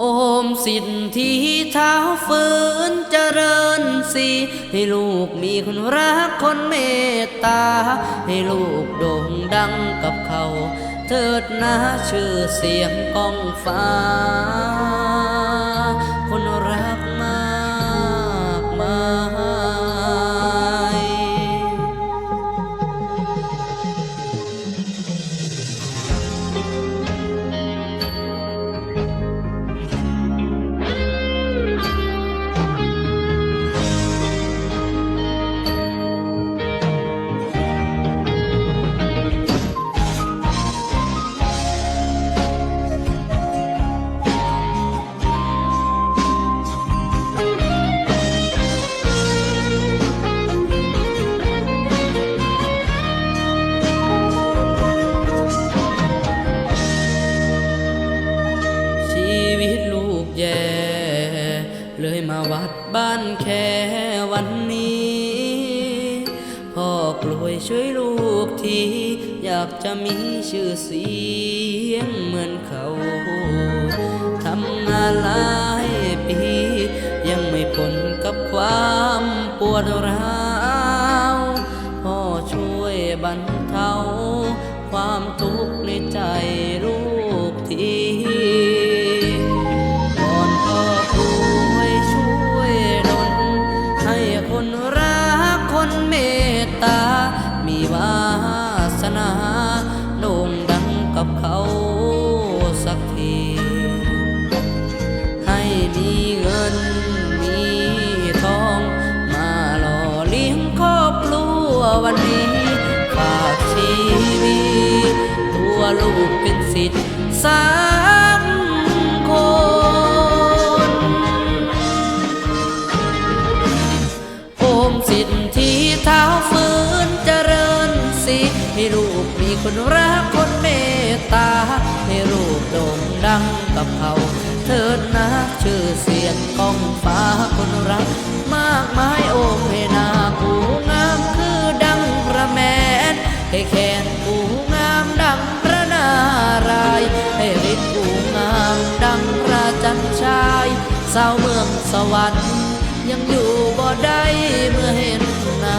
โอมสิทธิเท้าฝืนเจริญสีให้ลูกมีคนรักคนเมตตา ให้ลูกโด่งดังกับเขา เถิดนะชื่อเสียงก้องฟ้า เลยมาวัดบ้านแค่วันนี้ พ่อกลวยช่วยลูกที อยากจะมีชื่อเสียงเหมือนเขาทำงานหลายปี ยังไม่พ้นกับความปวดร้าวพ่อช่วยบรรเทาความทุกข์ในใจลูกที มีเงินมีทอง มาหล่อเลี้ยงครอบครัววันนี้ฝากชีวิตตัวลูกเป็นสิทธิ์สามคนโอมสิทธิเท้าฟื้นเจริญสิให้ลูกมีคนรักคน ตตาให้ลูกโด่งดังกับเขาเถิดนะชื่อเสียงก้องฟ้าคนรัก มากมายโอมให้นากูงามคือดังพระแมนให้แขนกูงามดังพระนารายให้ฤทธิ์กูงามดังพระจันชายสาวเมืองสวรรค์ยังอยู่บ่ได้เมื่อเห็นหน้า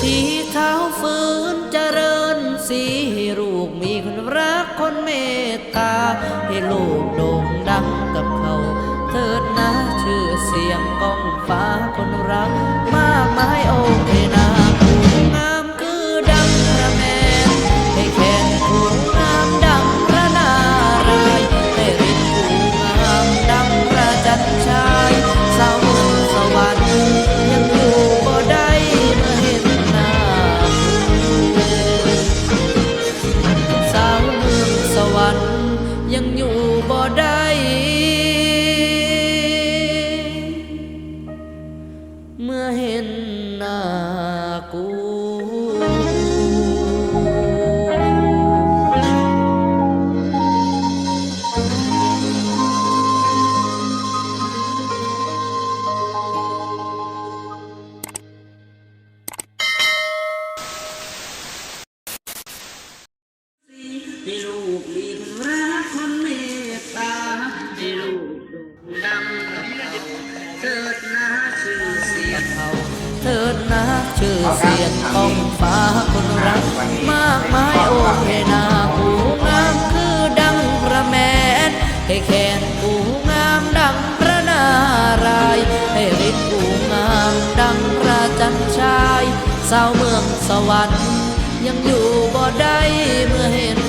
ทีเท้าฟื้นเจริญสีให้ลูกมีคนรักคนเมตตา ให้ลูกโด่งดังกับเขา เถิดนะชื่อเสียงก้องฟ้าคนรัก เธอนะชื่อเสียงของฟ้าคนรัก มากมายโอ้เฮนากูงามคือดังพระแมนให้แขนกูงามดังพระนารายให้ฤทธิ์กูงามดังพระจันชายสาวเมืองสวรรค์ยังอยู่บ่ได้เมื่อเห็น